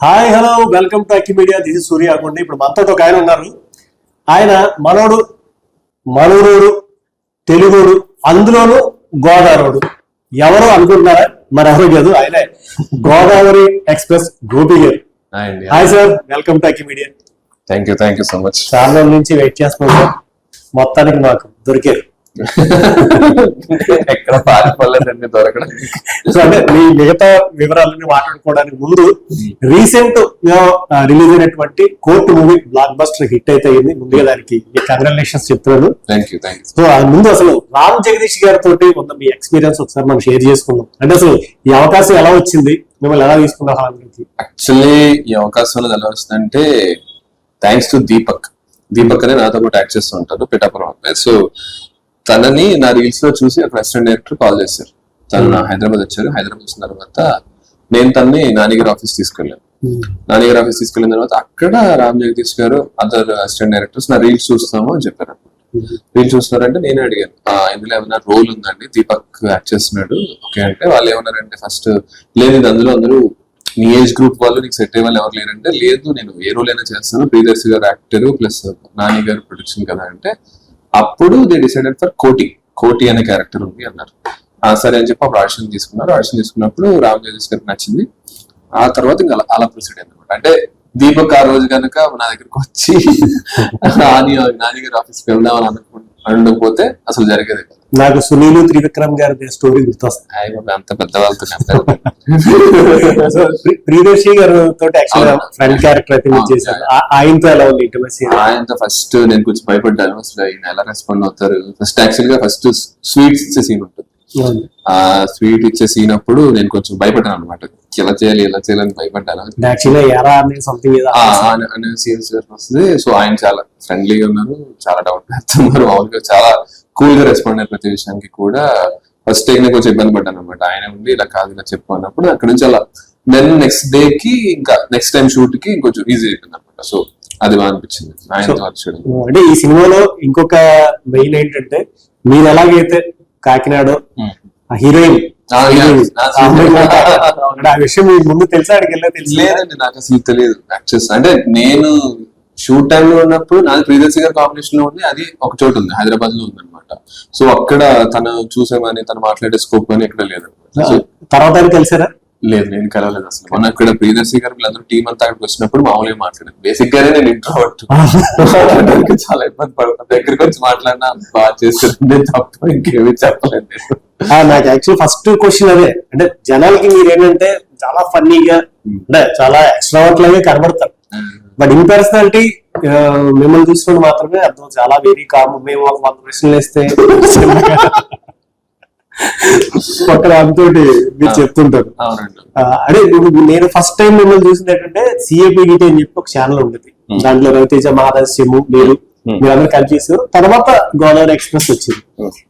Hi hello welcome to Akki media this is Surya అకుండి ఇప్పుడు మనతో ఒక ఆయన ఉన్నారు. ఆయన మనోడు మనూరోడు తెలుగుడు అందులోను గోదావరుడు ఎవరు అనుకుంటున్నారా? మరి ఎవరు కాదు ఆయనే. గోదావరి ఎక్స్ప్రెస్ గోపి గారు hi sir welcome to Akki media thank you thank you so much చాలా నుంచి వెయిట్ చేస్తున్నాం మొత్తానికి మాకు దొరికారు. ఎక్కడ పారిపోలేదండి దొరకడం. సో అంటే మీ మిగతా వివరాలన్నీ మాట్లాడుకోవడానికి ముందు రీసెంట్ రిలీజ్ అయినటువంటి court movie blockbuster hit అయితే అయింది. ముందుగా దానికి కంగ్రాచులేషన్స్ చెప్తున్నాను. Thank you thank you so ముందు అసలు రామ్ జగదీష్ గారితో ఉన్న మీ ఎక్స్పీరియన్స్ ఒకసారి మనం షేర్ చేసుకుందాం. అంటే అసలు ఈ అవకాశం ఎలా వచ్చింది? మిమ్మల్ని ఎలా నుంచి యాక్చువల్లీ ఈ అవకాశం అనేది ఎలా వస్తుందంటే థ్యాంక్స్ టు దీపక్ దీపక్ అనే నాతో పాటు యాక్ట్ చేస్తూ ఉంటారు పిఠాపురం. సో తనని నా రీల్స్లో చూసి ఒక రెస్టారెంట్ డైరెక్టర్ కాల్ చేశారు. తను నా హైదరాబాద్ వచ్చారు. హైదరాబాద్ వచ్చిన తర్వాత నేను తన్ని నానిగారి ఆఫీస్ తీసుకెళ్ళాను. నానిగారి ఆఫీస్ తీసుకెళ్ళిన తర్వాత అక్కడ రామ్ జగదీష్ గారు అదర్ అసిస్టెంట్ డైరెక్టర్స్ నా రీల్స్ చూస్తాము అని చెప్పారు. వీళ్ళు చూస్తున్నారంటే నేను అడిగాను. "ఆ, ఇందులో ఏమైనా రోల్ ఉందండి? దీపక్ యాక్ట్ చేస్తున్నాడు. ఓకే అంటే వాళ్ళు ఏమన్నారంటే ఫస్ట్ లేదు అందులో అందరూ నీ ఏజ్ గ్రూప్ వాళ్ళు నీకు సెట్ అయ్యే వాళ్ళు ఎవరు లేరంటే లేదు నేను ఏ రోల్ అయినా చేస్తాను. ప్రియదర్శి గారు యాక్టర్ ప్లస్ నాని గారు ప్రొడక్షన్ కదా అంటే అప్పుడు దే డిసైడెడ్ ఫర్ కోటి కోటి అనే క్యారెక్టర్ ఉంది అన్నారు. ఆ, సరే అని చెప్పి అప్పుడు ఆడిషన్ తీసుకున్నారు. ఆడిషన్ తీసుకున్నప్పుడు రామ్ జోజేష్ గారికి నచ్చింది. ఆ తర్వాత ఇంకా అలా- ప్రొసీడ్ అనమాట అంటే దీపక్ ఆ రోజు కనుక నా దగ్గరకు వచ్చి నాని నాని గారి ఆఫీస్కి వెళ్దామని అనుకు అనకపోతే అసలు జరిగేది. నాకు సునీల్ త్రివిక్రమ్ గారి స్టోరీ ప్రి- ప్రియదర్శి గారు తోటి. ఫ్రెండ్ క్యారెక్టర్ అయితే మీరు. చేశారు. ఆయనతో ఎలా ఉంది ఇంటిమసీ ఆయనతో ఫస్ట్ నేను కొంచెం భయపడ్డాను. అసలు ఆయన ఎలా రెస్పాండ్ అవుతారు? ఫస్ట్ యాక్చువల్గా ఫస్ట్ స్వీట్స్ ఇచ్చే సీన్ ఉంటుంది. ఆ స్వీట్ ఇచ్చే సీన్ అప్పుడు నేను కొంచెం భయపడ్డాను అనమాట ఎలా చేయాలి ఎలా చేయాలని భయపడ్డాను. అనే సీన్స్ వస్తుంది. సో ఆయన చాలా ఫ్రెండ్లీగా ఉన్నారు. చాలా డౌట్ పెడుతున్నారు. మామూలుగా చాలా కూల్గా రెస్పాండ్ అయ్యారు ప్రతి విషయానికి కూడా ఫస్ట్ టైం కొంచెం ఇబ్బంది పడ్డాను అనమాట ఆయన ఉండి ఇలా కాదు ఇలా చెప్పు అన్నప్పుడు అక్కడ నుంచి అలా దెన్ నెక్స్ట్ డే కి ఇంకా నెక్స్ట్ టైం షూట్కి కొంచెం ఈజీ అయిపోయింది అనమాట సో అది బాగా అనిపించింది. అంటే ఈ సినిమాలో ఇంకొక మెయిన్ ఏంటంటే మీరు ఎలాగైతే కాకినాడ Hmm. ఆ హీరోయిన్ ఆ, yeah. ఆ విషయం ముందు తెలుసా? అడిగి లేదండి నాకు అసలు తెలియదు యాక్చువల్స్ అంటే నేను షూట్ టైమ్లో ఉన్నప్పుడు నాది ప్రియదర్శి గారి కాంబినేషన్లో ఉంది అది ఒక చోటు ఉంది హైదరాబాద్లో ఉంది అనమాట సో అక్కడ తను చూసామని తను మాట్లాడే స్కోప్ అని ఎక్కడ లేదు తర్వాత ఆయన కలిసారా? లేదు నేను కలవలేదు అసలు. మొన్న ఇక్కడ ప్రియదర్శి గారు వీళ్ళందరూ టీం అంతా అక్కడికి వచ్చినప్పుడు మామూలుగా మాట్లాడాను బేసిక్ గానే నేను ఇంట్రోవర్ట్ మాట్లాడడానికి చాలా ఇబ్బంది పడతాను దగ్గరికి వచ్చి మాట్లాడినా బాగా చేస్తుంది తప్ప ఇంకేమీ చెప్పలేదు నాకు యాక్చువల్ ఫస్ట్ క్వశ్చన్ అదే. అంటే జనాలకి మీరు ఏంటంటే చాలా ఫన్నీగా అంటే చాలా ఎక్స్ట్రావర్ట్ లాగే కనబడతారు. బట్ ఇన్ పర్సనాలిటీ మిమ్మల్ని చూసినప్పుడు మాత్రమే అర్థం చాలా వెరీ కామ్ మేము ఒక వంద ప్రశ్నలు వేస్తే పక్కన అంతోటి మీరు చెప్తుంటారు. అదే నేను ఫస్ట్ టైం మిమ్మల్ని చూసింది ఏంటంటే సిఏపిడిటి అని చెప్పి ఒక ఛానల్ ఉండేది. దాంట్లో రవితేజ మహారాజ్యము మీరు Hmm. మీరందరూ కలిసి చేశారు తర్వాత గోదావరి ఎక్స్ప్రెస్ వచ్చింది.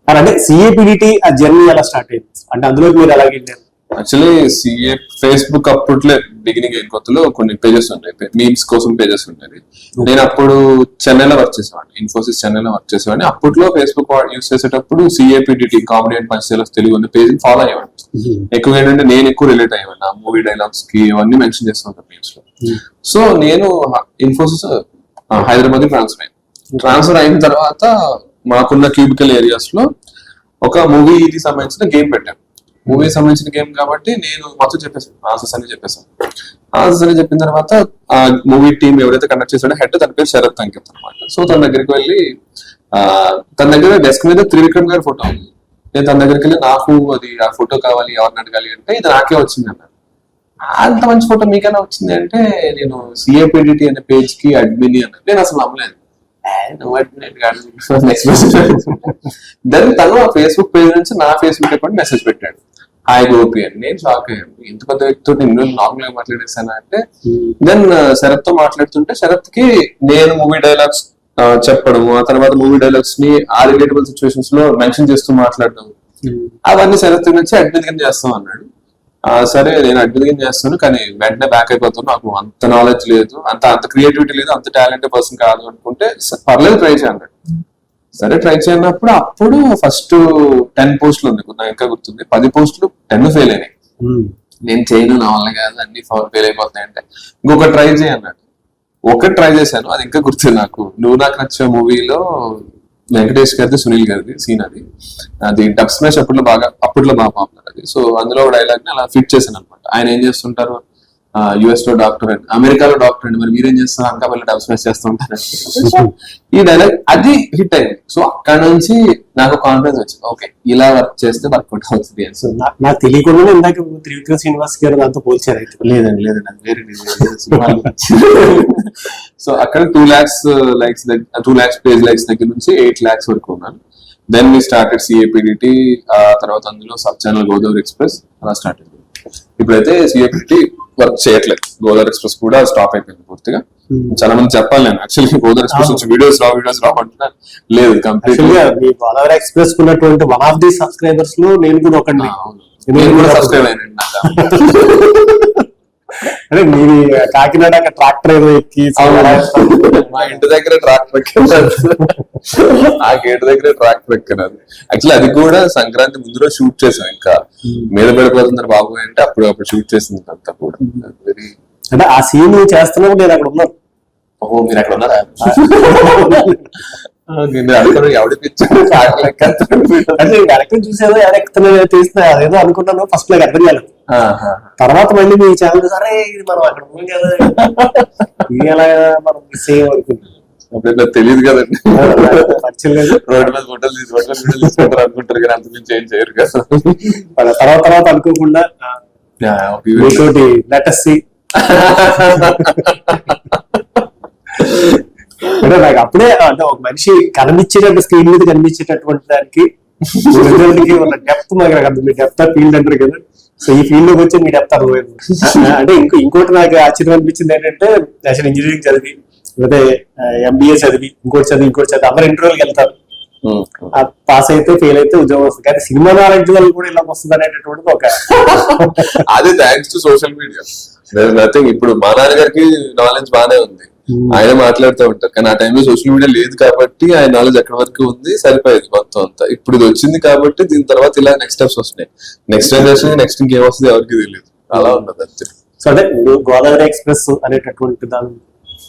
మరి అంటే సిఏపిడిటి ఆ జర్నీ ఎలా స్టార్ట్ అయింది? అంటే అందులోకి మీరు ఎలా వెళ్ళారు? యాక్చువల్లీ సిఏ ఫేస్బుక్ అప్పట్లో బిగినింగ్ అయిన కొత్తలో కొన్ని పేజెస్ ఉంటాయి మీమ్స్ కోసం పేజెస్ ఉంటాయి నేను అప్పుడు చెన్నైలో వర్క్ చేసేవాడిని. ఇన్ఫోసిస్ చెన్నైలో వర్క్ చేసేవాడిని. అప్పట్లో ఫేస్బుక్ యూస్ చేసేటప్పుడు CAPDT comedy and punch Telugu అనే పేజ్ ఫాలో అయ్యేవాడిని. ఎక్కువ ఏంటంటే నేను ఎక్కువ రిలేట్ అయ్యేవాడిని. ఆ మూవీ డైలాగ్స్కి అవన్నీ మెన్షన్ చేస్తూ ఉంటాను మీమ్స్లో. సో నేను ఇన్ఫోసిస్ హైదరాబాద్ ట్రాన్స్ఫర్ అయ్యాను. ట్రాన్స్ఫర్ అయిన తర్వాత మాకున్న క్యూబికల్ ఏరియాస్లో ఒక మూవీకి సంబంధించిన గేమ్ పెట్టాను మూవీ సంబంధించిన గేమ్ కాబట్టి నేను మొత్తం చెప్పేసాను ఆన్సర్స్ అని చెప్పేసాను ఆన్సర్స్ అని చెప్పిన తర్వాత ఆ మూవీ టీం ఎవరైతే కండక్ట్ చేశాడో హెడ్ తన పేరు శరత్ అంకిత్ అనమాట. సో తన దగ్గరికి వెళ్ళి తన దగ్గర డెస్క్ మీద త్రివిక్రమ్ గారి ఫోటో ఉంది. నేను తన దగ్గరికి వెళ్ళి నాకు అది ఆ ఫోటో కావాలి ఎవరిని అడగాలి అంటే ఇది నాకే వచ్చింది అన్నారు అంత మంచి ఫోటో మీకైనా వచ్చింది? అంటే నేను సిఏపిడిటి అనే పేజ్కి అడ్మిన్ అన్నాను నేను అసలు నమ్మలేదు. దెన్ తను ఆ ఫేస్బుక్ పేజ్ నుంచి నా ఫేస్బుక్ అకౌంట్ మెసేజ్ పెట్టాడు. హాయ్ గోపి అని నేను షాక్ అయ్యాను ఇంత పెద్ద వ్యక్తితో నేను నార్మల్గా మాట్లాడేసాను అంటే దెన్ శరత్తో మాట్లాడుతుంటే శరత్కి నేను మూవీ డైలాగ్స్ చెప్పడము ఆ తర్వాత మూవీ డైలాగ్స్ని ఆ రిలేటబుల్ సిచ్యువేషన్స్లో మెన్షన్ చేస్తూ మాట్లాడడం అవన్నీ శరత్ నుంచి అడ్మిన్ కింద చేస్తాం అన్నాడు. ఆ, సరే నేను అడ్మిన్ కింద చేస్తాను కానీ వెంటనే బ్యాక్ అయిపోతాను. నాకు అంత నాలెడ్జ్ లేదు అంత అంత క్రియేటివిటీ లేదు అంత టాలెంటెడ్ పర్సన్ కాదు అనుకుంటే పర్లేదు ట్రై చేయండి సరే ట్రై చేయనప్పుడు అప్పుడు ఫస్ట్ టెన్ పోస్టులు ఉంది నాకు ఇంకా గుర్తుంది. పది పోస్టులు టెన్ ఫెయిల్ అయినాయి. నేను చేయను నా వల్ల కాదు అన్ని ఫెయిల్ అయిపోతాయి అంటే ఇంకొక ట్రై చేయి అన్నాడు. ఒకటి ట్రై చేశాను అది ఇంకా గుర్తుంది నాకు. నువ్వు నాకు నచ్చే మూవీలో వెంకటేష్ గారిది సునీల్ గారిది సీన్ అది. అది డబ్ స్మాష్ అప్పట్లో బాగా అప్పట్లో బాగా పాపులర్ అది. సో అందులో డైలాగ్ని అలా ఫిట్ చేశాను అనమాట ఆయన ఏం చేస్తుంటారు? యుఎస్లో డాక్టర్ అండి అమెరికాలో డాక్టర్ అండి మరి మీరేం చేస్తారు అనకాపల్లి డబ్ స్మాష్ చేస్తూ ఉంటారు. ఈ డైలాగ్ అది హిట్ అయింది. సో అక్కడ నుంచి నాకు కాన్ఫిడెన్స్ వచ్చింది. ఓకే ఇలా వర్క్ చేస్తే వర్కౌట్ అవుతుంది అని. సో నాకు తెలియకుండానే ఇందాక త్రివిక్రమ్ శ్రీనివాస్ గారు దాంతో పోల్చారు అయితే. లేదండి లేదండి అది వేరే సో అక్కడ two lakhs likes two lakhs page likes దగ్గర నుంచి ఎయిట్ ల్యాక్స్ వరకు ఉన్నాను. Then me started C A P D T ఆ తర్వాత అందులో సబ్ ఛానల్ గోదావరి ఎక్స్ప్రెస్ అలా స్టార్ట్ అయింది ఇప్పుడైతే C A P D T work చేయట్లేదు. గోదావరి ఎక్స్ప్రెస్ కూడా స్టాప్ అయిపోయింది పూర్తిగా. చాలా మంది చెప్పాలి నేను. యాక్చువల్లీ గోదావరి ఎక్స్ప్రెస్ నుంచి వీడియోస్ రావు వీడియోస్ రావు అంటున్నా లేదు కంప్లీట్ గోదావరి ఎక్స్ప్రెస్ ఉన్నటువంటి వన్ ఆఫ్ ది సబ్స్క్రైబర్స్లో నేను కూడా ఒకటి నేను కూడా సబ్స్క్రైబ్ అయ్యాను నాకు అంటే మీరు కాకినాడ ట్రాక్టర్ ఏదో ఎక్కి మా ఇంటి దగ్గర ట్రాక్టర్ ఎక్కినారు ఆ గేట్ దగ్గర ట్రాక్టర్ ఎక్కినారు యాక్చువల్లీ అది కూడా సంక్రాంతి ముందు రోజు షూట్ చేసాం ఇంకా. మీద పడిపోతున్నారు బాబు అంటే అప్పుడు అప్పుడు షూట్ చేసింది అంతా కూడా. వెరీ అంటే ఆ సీన్ చేస్తున్నప్పుడు నేను అక్కడ ఉన్నాను ఓహో మీరు అక్కడ ఉన్నారా? వెనక్కి చూసేదో ఎవరెక్కుతున్నా తీస్తున్నా అదేదో అనుకున్నాను ఫస్ట్ నాకు అర్థం కాలేదు. తర్వాత మళ్ళీ మీ ఛానల్ చూసి అరే ఇది మనం అక్కడ ఉన్నాం కదా ఇది ఎలా మనం మిస్ అయ్యామనుకుంటున్నాం తెలియదు కదండి. పరిచయం లేదు. రోడ్డు మీద ఫోటోలు తీసి ఫోటోలు వీడియోలు తీసుకుంటారు అనుకుంటారు కానీ అంత మించి ఏం చేయరు కదా. వాళ్ళ తర్వాత తర్వాత అనుకోకుండా లెటస్ అంటే నాకు అప్పుడే అంటే ఒక మనిషి కనిపించేటట్టు స్క్రీన్ మీద కనిపించేటటువంటి దానికి ఉన్న డెప్త్ నాకు అర్థం డెప్త్ ఆఫ్ ఫీల్డ్ అంటారు కదా. సో ఈ ఫీల్డ్లోకి వచ్చి మీ డెప్త్ అర్థమైంది అంటే ఇంకో ఇంకోటి నాకు ఆశ్చర్యం అనిపించింది ఏంటంటే అసలు ఇంజనీరింగ్ చదివి లేకపోతే ఎంబీఏ చదివి ఇంకోటి చదివి ఇంకోటి చదివి అందరు ఇంటర్వ్యూకి వెళ్తారు. పాస్ అయితే ఫెయిల్ అయితే ఉద్యోగం వస్తుంది. కానీ సినిమా నాలెడ్జ్ వల్ల కూడా ఇలా వస్తుంది అనేటటువంటిది ఒక అది thanks to social media nothing ఇప్పుడు మా నాన్నగారికి నాలెడ్జ్ బానే ఉంది. ఆయన మాట్లాడుతూ ఉంటారు కానీ ఆ టైంలో సోషల్ మీడియా లేదు కాబట్టి ఆయన నాలెడ్జ్ ఎక్కడి వరకు ఉంది? సరిపోయేది మొత్తం అంతా. ఇప్పుడు ఇది వచ్చింది కాబట్టి దీని తర్వాత ఇలా నెక్స్ట్ స్టెప్స్ వస్తున్నాయి. నెక్స్ట్ జనరేషన్ నెక్స్ట్ ఇంకేం వస్తుంది ఎవరికి తెలియదు. అలా ఉన్నది అంతే. సో అంటే మీరు గోదావరి ఎక్స్ప్రెస్ అనేటటువంటి దాని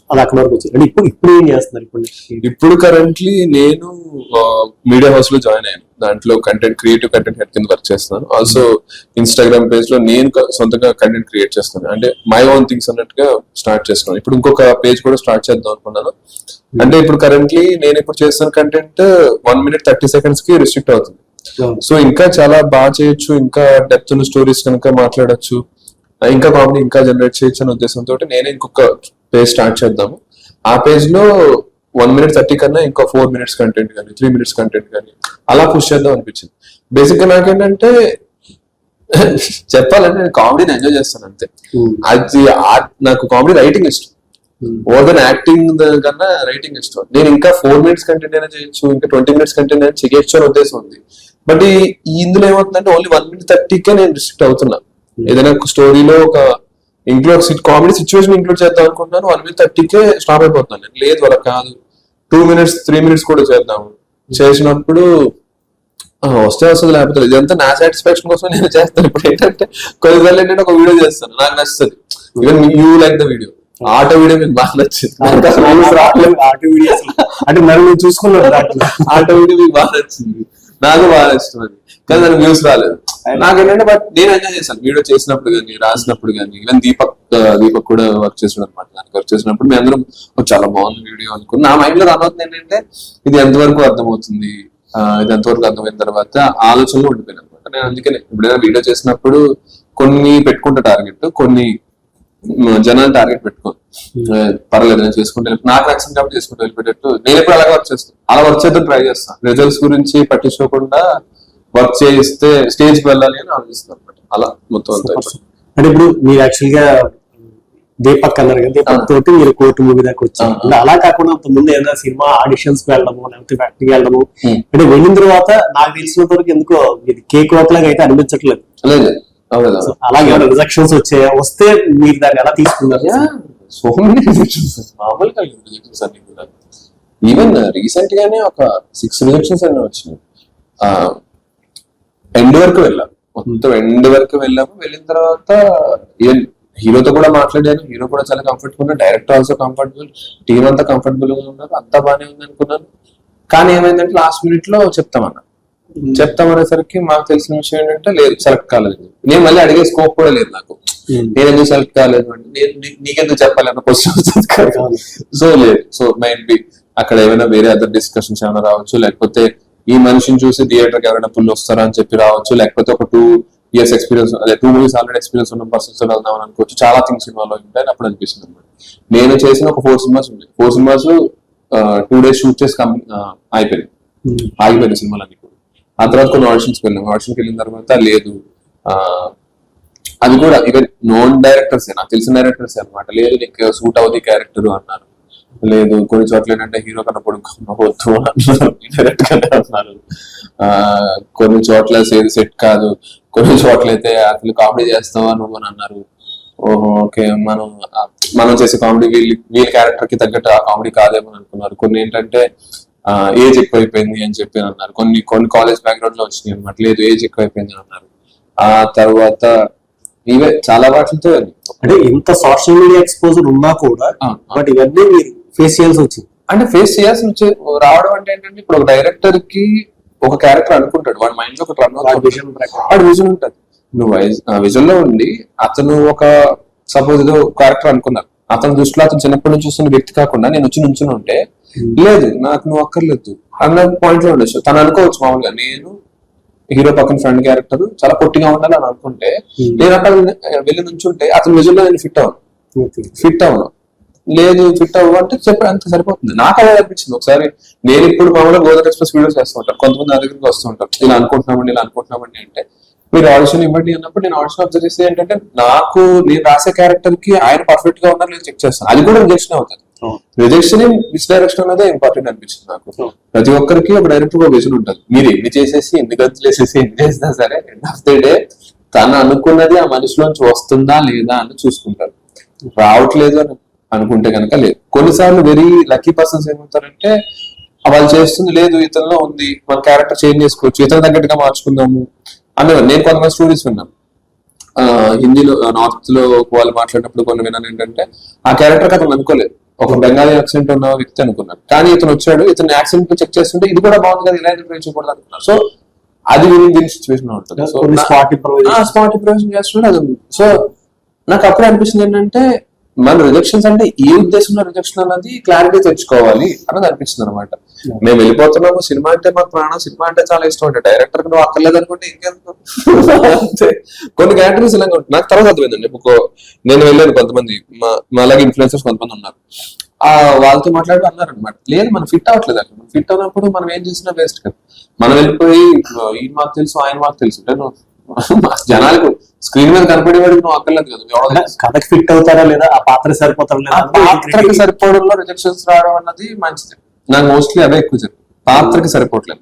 అది అక్కడ వరకు వచ్చింది అంటే ఇప్పుడు ఇప్పుడు ఏం చేస్తున్నారు? ఇప్పుడు ఇప్పుడు కరెంట్లీ నేను మీడియా హౌస్లో జాయిన్ అయ్యాను. దాంట్లో కంటెంట్ క్రియేటివ్ కంటెంట్ హెడ్ కింద వర్క్ చేస్తున్నాను. ఆల్సో ఇన్స్టాగ్రామ్ పేజ్లో నేను సొంతంగా కంటెంట్ క్రియేట్ చేస్తున్నాను. అంటే మై ఓన్ థింగ్స్ అన్నట్టుగా స్టార్ట్ చేసుకున్నాను ఇప్పుడు ఇంకొక పేజ్ కూడా స్టార్ట్ చేద్దాం అనుకున్నాను. అంటే ఇప్పుడు కరెంట్లీ నేను ఇప్పుడు చేస్తున్న కంటెంట్ వన్ మినిట్ థర్టీ సెకండ్స్కి రిస్ట్రిక్ట్ అవుతుంది. సో ఇంకా చాలా బాగా చేయొచ్చు. ఇంకా డెప్త్ ఉన్న స్టోరీస్ కనుక మాట్లాడొచ్చు. ఇంకా కామెడీ ఇంకా జనరేట్ చేయొచ్చు అనే ఉద్దేశంతో నేనే ఇంకొక పేజ్ స్టార్ట్ చేద్దాము. ఆ పేజ్లో వన్ మినిట్ థర్టీ కన్నా ఇంకా ఫోర్ మినిట్స్ కంటెంట్ కానీ త్రీ మినిట్స్ కంటెంట్ కానీ అలా పుష్ చేద్దాం అనిపించింది. బేసిక్గా నాకేంటంటే చెప్పాలంటే నేను కామెడీని ఎంజాయ్ చేస్తాను అంతే. అది art- నాకు కామెడీ రైటింగ్ ఇష్టం. మోర్ దెన్ యాక్టింగ్ కన్నా రైటింగ్ ఇష్టం. నేను ఇంకా ఫోర్ మినిట్స్ కంటెంట్ అయినా చేయొచ్చు ఇంకా ట్వంటీ మినిట్స్ కంటెంట్ అయినా చేయొచ్చు అనే ఉద్దేశం ఉంది. బట్ ఇందులో ఏమవుతుందంటే ఓన్లీ వన్ మినిట్ థర్టీకే నేను రిస్ట్రిక్ట్ అవుతున్నా. ఏదైనా ఒక స్టోరీలో ఒక ఇంక్లూడ్ కామెడీ సిచ్యువేషన్ ఇంక్లూడ్ చేద్దాం అనుకుంటున్నాను. వన్ మినిట్ థర్టీకే స్టాప్ అయిపోతున్నాను నేను లేదు వాళ్ళ కాదు. టూ మినిట్స్ త్రీ మినిట్స్ కూడా చేద్దాము చేసినప్పుడు వస్తే వస్తుంది లేకపోతే. ఇదంతా నా సాటిస్ఫాక్షన్ కోసం నేను చేస్తాను. ఇప్పుడు ఏంటంటే కొన్నిసార్లు ఏంటంటే ఒక వీడియో చేస్తాను. నాకు నచ్చుతుంది even you like the video auto video మీకు బాగా నచ్చింది. ఆటో వీడియోస్ అంటే మరి నువ్వు చూసుకున్నావు దాంట్లో. ఆటో వీడియో మీకు బాగా నచ్చింది. నాకు బాగా నచ్చింది అది. కానీ దానికి వ్యూస్ రాలేదు. నాకేంటంటే బట్ నేను ఎంజాయ్ చేశాను. వీడియో చేసినప్పుడు కానీ రాసినప్పుడు కానీ ఈవెన్ దీపక్ దీపక్ కూడా వర్క్ చేసాడు అనమాట దానికి వర్క్ చేసినప్పుడు మేము అందరం "ఓ, చాలా బాగుంది వీడియో అనుకుని నా మైండ్లో రన్ అవుతుంది ఏంటంటే ఇది ఎంతవరకు అర్థమవుతుంది? ఇది ఎంతవరకు అర్థమైన తర్వాత ఆలోచనలో ఉండిపోయింది అనమాట నేను అందుకనే ఎప్పుడైనా వీడియో చేసినప్పుడు కొన్ని పెట్టుకుంటా టార్గెట్ కొన్ని మ్, జనాలు టార్గెట్ పెట్టుకోను. ఆ, పర్లేదు నేను చేసుకుంటే నాకు నచ్చింది కాబట్టి చేసుకుంటూ వెళ్ళిపోయేటట్టు. నేను ఎప్పుడు అలాగే వర్క్ చేస్తాను. అలా వర్క్ చేద్దాం ట్రై చేస్తాను. రిజల్ట్స్ గురించి పట్టించుకోకుండా వర్క్ చేయిస్తే స్టేజ్ వెళ్ళాలి అని ఆలోచిస్తాను అనమాట అలా మొత్తం అంతా. అంటే ఇప్పుడు మీరు యాక్చువల్గా దీపక్ అన్నారు కదా దీపక్. తోటి మీరు కోర్టు మూవీ దాకా వచ్చారు. అలా కాకుండా ముందు ఏదైనా సినిమా ఆడిషన్స్ వెళ్ళడము లేకపోతే ఫ్యాక్టరీకి వెళ్ళడము. అంటే వెళ్ళిన తర్వాత నాకు తెలిసినంత వరకు ఎందుకో ఇది కేక్ లాగా అయితే అనిపించట్లేదు. అలాగే రిజెక్షన్స్ వచ్చాయా? వస్తే మీరు దాన్ని ఎలా తీసుకున్నారు? So many rejections. మామూలుగా రిజెక్షన్స్ అన్ని కూడా. ఈవెన్ రీసెంట్ గానే ఒక సిక్స్ రిజెక్షన్స్ అన్నీ వచ్చినాయి. ఎండ్ వరకు వెళ్ళా. మొత్తం ఎండ్ వరకు వెళ్ళాము. వెళ్ళిన తర్వాత హీరోతో కూడా మాట్లాడాను. హీరో కూడా చాలా comfortable director also comfortable team అంతా కంఫర్టబుల్గా ఉన్నారు. అంతా బాగానే ఉంది అనుకున్నాను. కానీ ఏమైందంటే లాస్ట్ మినిట్లో చెప్తామన్నా. చెప్తామనేసరికి మాకు తెలిసిన విషయం ఏంటంటే లేదు సెలెక్ట్ కాలేదు. నేను మళ్ళీ అడిగే స్కోప్ కూడా లేదు నాకు. నేను ఎందుకు సెలెక్ట్ కాలేదు అంటే నేను నీకెందుకు చెప్పాలి అన్న క్వశ్చన్ సో లేదు. సో మైండ్ బి అక్కడ ఏమైనా వేరే అదర్ డిస్కషన్స్ ఏమైనా రావచ్చు. లేకపోతే ఈ మనిషిని చూసి థియేటర్కి ఎవరైనా పుల్ వస్తారా అని చెప్పి రావచ్చు లేకపోతే ఒక టూ ఇయర్స్ ఎక్స్పీరియన్స్ అదే టూ మూవీస్ ఆల్రెడీ ఎక్స్పీరియన్స్ ఉన్న పర్సన్స్ వెళ్దాం అని అనుకోవచ్చు. చాలా థింగ్స్ ఇన్వాల్వ్ అయి ఉంటాయి అప్పుడు అనిపిస్తుంది అనమాట నేను చేసిన ఒక ఫోర్ సినిమాస్ ఉన్నాయి four cinemas two days shoot చేసి కంప్లీట్ అయిపోయింది ఆగిపోయిన సినిమాలన్నీ కూడా. ఆ తర్వాత కొన్ని ఆడిషన్స్కి వెళ్ళాం. ఆడిషన్కి వెళ్ళిన తర్వాత లేదు. అది కూడా ఈవెన్ నోన్ డైరెక్టర్స్ నాకు తెలిసిన డైరెక్టర్స్ అనమాట లేదు నీకు సూట్ అవుతుంది క్యారెక్టర్ అన్నారు. లేదు కొన్ని చోట్ల ఏంటంటే హీరో కన్నా పొడుగు అన్నారు. డైరెక్ట్ గానే అన్నారు. ఆ, కొన్ని చోట్ల సేది సెట్ కాదు. కొన్ని చోట్ల అయితే అసలు కామెడీ చేస్తావా నువ్వు అని అన్నారు. ఓహో ఓకే మనం మనం చేసే కామెడీ వీళ్ళ వీళ్ళ క్యారెక్టర్కి తగ్గట్టు ఆ కామెడీ కాదేమో అని అనుకున్నారు. కొన్ని ఏంటంటే ఏజ్ ఎక్కువైపోయింది అని చెప్పి అన్నారు. కొన్ని కొన్ని కాలేజ్ బ్యాక్గ్రౌండ్లో వచ్చినాయి అనమాట లేదు ఏజ్ ఎక్కువైపోయింది అని అన్నారు. ఆ తర్వాత ఇవే చాలా వాటితో అంటే ఇంత సోషల్ మీడియా ఎక్స్పోజర్ ఉన్నా కూడా బట్ ఇవన్నీ మీరు ఫేస్ చేయాల్సి వచ్చింది అంటే ఫేస్ చేయాల్సి వచ్చే రావడం అంటే ఏంటంటే ఇప్పుడు ఒక డైరెక్టర్కి ఒక క్యారెక్టర్ అనుకుంటాడు. వాడి మైండ్లో ఒక రన్ వాడి విజన్ వాడి విజన్ ఉంటది. నువ్వు విజన్లో ఉండి అతను ఒక సపోజ్ ఏదో క్యారెక్టర్ అనుకున్నారు అతని దృష్టిలో అతను చిన్నప్పటి నుంచి చూస్తున్న వ్యక్తి కాకుండా నేను వచ్చి నుంచుని ఉంటే లేదు నాకు నువ్వు అక్కర్లేదు. అన్న పాయింట్లో ఉండొచ్చు. తను అనుకోవచ్చు మామూలుగా నేను హీరో పక్కన ఫ్రెండ్ క్యారెక్టర్ చాలా పొట్టిగా ఉండాలి అని అనుకుంటే Hmm. నేను అక్కడ వెళ్ళి నుంచుంటే అతని విజన్లో నేను ఫిట్ అవ్వను. ఫిట్ అవ్వను. లేదు ఫిట్ అవ్వ అంటే చెప్పి అంత సరిపోతుంది. నాకు అదే అనిపించింది. ఒకసారి నేను ఇప్పుడు మామూలుగా గోదావరి ఎక్స్ప్రెస్ వీడియోస్ చేస్తూ ఉంటాను కొంతమంది నా దగ్గరికి వస్తూ ఉంటారు ఇలా అనుకుంటున్నామండి ఇలా అనుకుంటున్నామండి అంటే. మీరు ఆడిషన్ ఇవ్వండి అన్నప్పుడు నేను ఆడిషన్ అబ్జర్వ్ చేసి ఏంటంటే నాకు నేను రాసే క్యారెక్టర్కి ఆయన పర్ఫెక్ట్గా ఉన్నారు నేను చెక్ చేస్తాను. అది కూడా రిజెక్షన్ అవుతుంది. రిజెక్షన్ మిస్ డైరెక్షన్ అన్నదే ఇంపార్టెంట్ అనిపించింది నాకు. ప్రతి ఒక్కరికి ఒక డైరెక్టర్ ఒక విజన్ ఉంటుంది. మీరు ఎన్ని చేసేసి ఎన్ని గంతులు వేసేసి ఎన్ని చేసినా సరే ఎండ్ ఆఫ్ ది డే తను అనుకున్నది ఆ మనిషిలోంచి వస్తుందా లేదా అని చూసుకుంటారు. రావట్లేదు అని అనుకుంటే కనుక లేదు. కొన్నిసార్లు వెరీ లక్కీ పర్సన్స్ ఏమవుతారంటే వాళ్ళు చేస్తుంది లేదు ఇతనిలో ఉంది మన క్యారెక్టర్ చేంజ్ చేసుకోవచ్చు ఇతని తగ్గట్టుగా మార్చుకుందాము. అనేవారు నేను కొంతమంది స్టోరీస్ విన్నాను. హిందీలో నార్త్లో వాళ్ళు మాట్లాడినప్పుడు కొన్ని విన్నాను ఏంటంటే ఆ క్యారెక్టర్ అతను అనుకోలేదు. ఒక బెంగాలీ యాక్సెంట్ ఉన్న వ్యక్తి అనుకున్నాడు. కానీ ఇతను వచ్చాడు ఇతని యాక్సెంట్ చెక్ చేస్తుంటే ఇది కూడా బాగుంది కదా ఇలా వేయించకూడదు అనుకున్నాను సో అది విని దీని సిచ్యువేషన్ ఉంటుంది so spot improve smart improvisation చేస్తున్నాడు అది ఉంది. సో నాకు అప్పుడే అనిపిస్తుంది ఏంటంటే మన రిజెక్షన్స్ అంటే ఏ ఉద్దేశంలో రిజెక్షన్ అన్నది క్లారిటీ తెచ్చుకోవాలి అన్నది అనిపిస్తుంది అనమాట మేము వెళ్ళిపోతున్నాము సినిమా అంటే మాకు ప్రాణం సినిమా అంటే చాలా ఇష్టం అంటే డైరెక్టర్ నువ్వు అక్కర్లేదు అనుకుంటే ఇంకెందుకు? కొన్ని క్యారెక్టర్స్ ఇలా నాకు తర్వాత అర్థమైందండి. ఒక నేను వెళ్ళాను కొంతమంది. మా మా అలాగే ఇన్ఫ్లుయెన్సర్స్ కొంతమంది ఉన్నారు. ఆ వాళ్ళతో మాట్లాడి అన్నారు అనమాట లేదు మనం ఫిట్ అవ్వట్లేదు అక్కడ ఫిట్ అయినప్పుడు మనం ఏం చేసినా వేస్ట్ కదా. మనం వెళ్ళిపోయి ఈ మాకు తెలుసు ఆయన మాకు తెలుసు. జనాలకు స్క్రీన్ మీద కనపడేవాడికి నువ్వు అక్కర్లేదు కదా. కథకి ఫిట్ అవుతారా లేదా ఆ పాత్ర సరిపోతారా లేదా పాత్రకి సరిపోవడంలో రిజెక్షన్స్ రావడం అన్నది మంచిది. నాకు మోస్ట్లీ అవే ఎక్కువ జరిగింది పాత్రకి సరిపోవట్లేదు.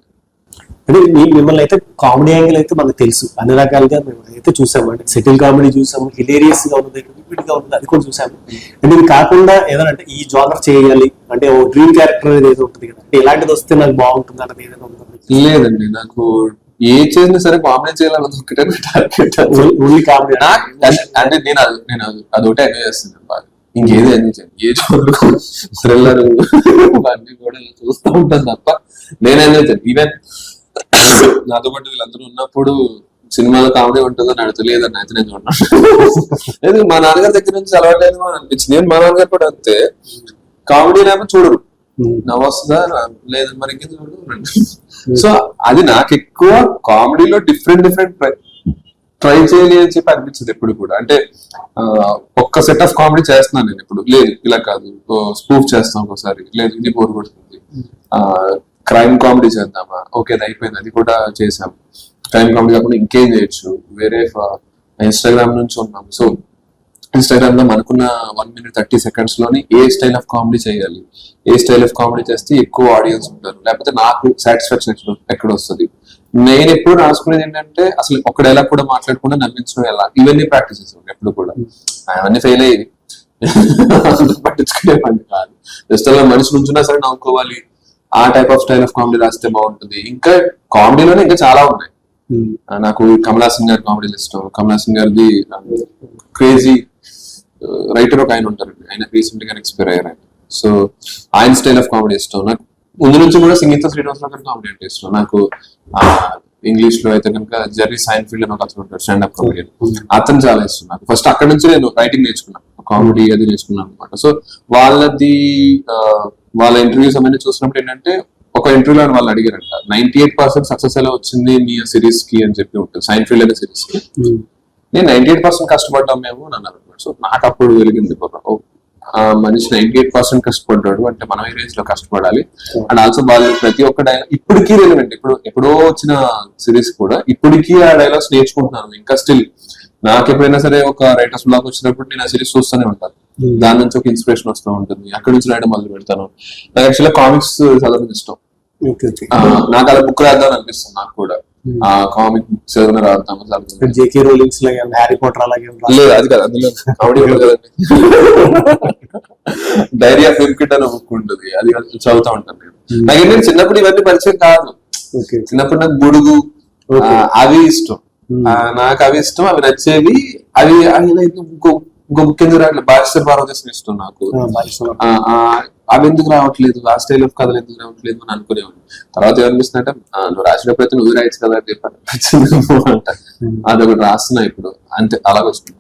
అంటే మీ- మిమ్మల్ని అయితే కామెడీ యాంగిల్ అయితే మనకు తెలుసు. అన్ని రకాలుగా మేము అయితే చూసాము. అంటే సెటిల్ కామెడీ చూసాము హిలేరియస్గా ఉంది గా ఉంది అది కూడా చూసాము. అంటే ఇది కాకుండా ఏదైనా అంటే ఈ జానర్ చేయాలి అంటే ఓ డ్రీమ్ క్యారెక్టర్ అనేది ఏదో ఉంటుంది కదా. అంటే ఇలాంటిది వస్తే నాకు బాగుంటుంది అన్నది ఏదైనా ఉందా లేదండి నాకు ఏ చేసినా సరే కామెడీ చేయాలన్నది ఒకటే టార్గెట్ ఓన్లీ కామెడీ నాకు అంటే- నేను అది నేను అది అదొకటే ఎంజాయ్ చేస్తున్నాను బాగా. ఇంకేది ఎంజాయ్ చేయను. ఏ చోటు థ్రిల్లర్ అన్ని కూడా చూస్తూ ఉంటాను తప్ప నేను ఎంజాయ్ చేయను. ఈవెన్ నాతో పాటు వీళ్ళందరూ ఉన్నప్పుడు సినిమాలో కామెడీ ఉంటుందని అడగలేదని అయితే నేను చూడను మా నాన్నగారి దగ్గర నుంచి అలవాటైంది అని అనిపించింది. నేను మా నాన్నగారు కూడా అంతే. కామెడీ లేకపోతే చూడరు. నవ్వు వస్తుందా లేదు మరి చూడు సో అది నాకు ఎక్కువ కామెడీలో డిఫరెంట్ డిఫరెంట్ ట్రై చేయాలి అని చెప్పి అనిపించింది ఎప్పుడు కూడా. అంటే ఒక్క సెట్ ఆఫ్ కామెడీ చేస్తున్నాను నేను ఇప్పుడు లేదు ఇలా కాదు. స్పూఫ్ చేస్తాం ఒకసారి. లేదు ఇది బోర్ కొడుతుంది. క్రైమ్ కామెడీ చేద్దామా? ఓకే అది అయిపోయింది. అది కూడా చేసాం క్రైమ్ కామెడీ కాకుండా ఇంకేం చేయొచ్చు? వేరే ఇన్స్టాగ్రామ్ నుంచి ఉన్నాం. సో ఇన్స్టాగ్రామ్లో మనకున్న వన్ మినిట్ థర్టీ సెకండ్స్లోని ఏ స్టైల్ ఆఫ్ కామెడీ చేయాలి? ఏ స్టైల్ ఆఫ్ కామెడీ చేస్తే ఎక్కువ ఆడియన్స్ ఉంటారు? లేకపోతే నాకు సాటిస్ఫాక్షన్ ఎక్కడ వస్తుంది? నేను ఎప్పుడు రాసుకునేది ఏంటంటే అసలు ఒక డైలాగ్ కూడా మాట్లాడకుండా నమ్మించడం ఎలా? ఇవన్నీ ప్రాక్టీస్ చేసాను ఎప్పుడు కూడా. అవన్నీ ఫెయిల్ అయ్యి పట్టించుకునేవాడిని కాదు. జస్ట్ అలా మనిషి నుంచున్నా సరే నవ్వుకోవాలి. ఆ type of style of comedy రాస్తే బాగుంటుంది. ఇంకా కామెడీలోనే ఇంకా చాలా ఉన్నాయి. ఆ, నాకు కమలా సింగ్ గారి కామెడీలు ఇష్టం. కమలా సింగ్ గారిది క్రేజీ రైటర్ ఒక ఆయన ఉంటారు ఆయన రీసెంట్గా ఎక్స్పైర్ అయ్యారు ఆయన. సో ఆయన స్టైల్ ఆఫ్ కామెడీ ఇష్టం. నాకు ముందు నుంచి కూడా సంగీత శ్రీనివాసరావు గారి కామెడీ అంటే ఇష్టం. నాకు ఇంగ్లీష్లో అయితే కనుక జెర్రీ సైన్ ఫీల్డ్ అని ఒక అతను ఉంటాడు స్టాండప్ కామెడియన్. అతను చాలా ఇష్టం నాకు. ఫస్ట్ అక్కడ నుంచి నేను రైటింగ్ నేర్చుకున్నాను కామెడీ అది నేర్చుకున్నాను అనమాట సో వాళ్ళది వాళ్ళ ఇంటర్వ్యూస్ అవన్నీ చూసినప్పుడు ఏంటంటే ఒక ఇంటర్వ్యూలో వాళ్ళు అడిగారంట. నైన్టీ ఎయిట్ పర్సెంట్ సక్సెస్ ఎలా వచ్చింది మీ సిరీస్కి అని చెప్పి ఉంటుంది. సైన్ ఫీల్డ్ అనే సిరీస్కి నేను నైన్టీ ఎయిట్ పర్సెంట్ కష్టపడ్డాం మేము అని సో నాకు అప్పుడు వెలిగింది బుర్ర. మనిషి నైన్టీ ఎయిట్ పర్సెంట్ కష్టపడ్డాడు అంటే మనం ఈ రేంజ్లో కష్టపడాలి. అండ్ ఆల్సో వాళ్ళు ప్రతి ఒక్క డైలాగ్ ఇప్పటికీ రెలవెంట్ ఇప్పుడు ఎప్పుడో వచ్చిన సిరీస్ కూడా ఇప్పటికీ ఆ డైలాగ్స్ నేర్చుకుంటున్నాను. ఇంకా స్టిల్ నాకు ఎప్పుడైనా సరే ఒక రైటర్స్ బ్లాగ్ వచ్చినప్పుడు నేను ఆ సిరీస్ చూస్తూనే ఉంటాను దాని నుంచి ఒక ఇన్స్పిరేషన్ వస్తూ ఉంటుంది. అక్కడి నుంచి రాయడం మొదలు పెడతాను. నాకు యాక్చువల్గా కామిక్స్ చదవడం ఇష్టం. నాకు అలా బుక్ రాద్దాం అనిపిస్తుంది నాకు కూడా. ఆ కామిక్ బుక్స్ ఏదైనా రాద్దాం. జేకే రోలింగ్స్ లాగా హ్యారీ పోటర్ అలాగే? లేదు అది కాదు అందులో కదండి. డైరీ ఆఫ్ కిట్ అనే బుక్ ఉంటుంది అది చదువుతా ఉంటాను నేను. నాకు ఏంటంటే చిన్నప్పుడు ఇవన్నీ పరిచయం కాదు. చిన్నప్పుడు నాకు బుడుగు అవి ఇష్టం. ఆ, నాకు అవి ఇష్టం అవి నచ్చేవి. అవి ఇంకో ఇంకో బుక్ ఎందుకు రావట్లేదు పార్వతీశం ఇష్టం నాకు. అవి ఎందుకు రావట్లేదు? ఆ స్టైల్ ఆఫ్ కథలు ఎందుకు రావట్లేదు అని అనుకునేవాడిని తర్వాత ఏమనిపిస్తుంది అంటే నువ్వు రాసినప్పుడు నువ్వు రాయొచ్చు కదా అని చెప్పాను అంట. అదొకటి రాస్తున్నా ఇప్పుడు. అంతే అలాగ వస్తుంది